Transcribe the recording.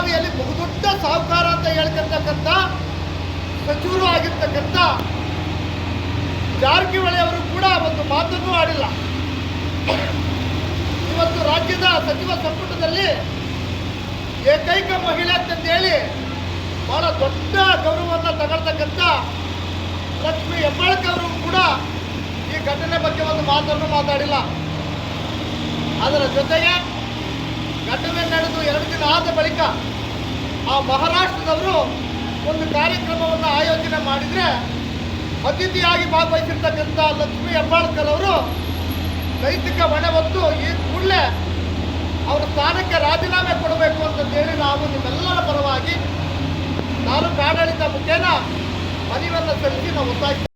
ಬೆಳಗಾವಿಯಲ್ಲಿ ಬಹುದೊಡ್ಡ ಸಾಹುಕಾರ ಅಂತ ಹೇಳ್ತಿರ್ತಕ್ಕಂಥ ಸಚಿವರು ಆಗಿರ್ತಕ್ಕಂಥ ಜಾರಕಿಹೊಳಿ ಅವರು ಕೂಡ ಒಂದು ಮಾತನ್ನು ಆಡಿಲ್ಲ. ಇವತ್ತು ರಾಜ್ಯದ ಸಚಿವ ಸಂಪುಟದಲ್ಲಿ ಏಕೈಕ ಮಹಿಳೆ ಅಂತಂದೇಳಿ ಬಹಳ ದೊಡ್ಡ ಗೌರವವನ್ನು ತಗೊಳ್ತಕ್ಕಂಥ ಲಕ್ಷ್ಮಿ ಹೆಬ್ಬಾಳ್ಕರ್ ಕೂಡ ಈ ಘಟನೆ ಬಗ್ಗೆ ಒಂದು ಮಾತನ್ನು ಮಾತಾಡಿಲ್ಲ. ಅದರ ಜೊತೆಗೆ ಘಟನೆ ನಡೆದು ಎರಡು ದಿನ ಆದ ಬಳಿಕ ಆ ಮಹಾರಾಷ್ಟ್ರದವರು ಒಂದು ಕಾರ್ಯಕ್ರಮವನ್ನು ಆಯೋಜನೆ ಮಾಡಿದರೆ ಅತಿಥಿಯಾಗಿ ಭಾಗವಹಿಸಿರ್ತಕ್ಕಂಥ ಲಕ್ಷ್ಮಿ ಹೆಬ್ಬಾಳ್ಕರ್ ಅವರು ನೈತಿಕ ಹೊಣೆ ಹೊತ್ತು ಈ ಕೂಡಲೇ ಅವರ ಸ್ಥಾನಕ್ಕೆ ರಾಜೀನಾಮೆ ಕೊಡಬೇಕು ಅಂತಂದೇಳಿ ನಾವು ನಿಮ್ಮೆಲ್ಲರ ಪರವಾಗಿ ತಾಲೂಕು ಆಡಳಿತ ಮುಖೇನ ಮನವಿಯನ್ನು ಸಲ್ಲಿಸಿ ನಾವು ಒತ್ತಾಯಿಸ್ತೀವಿ.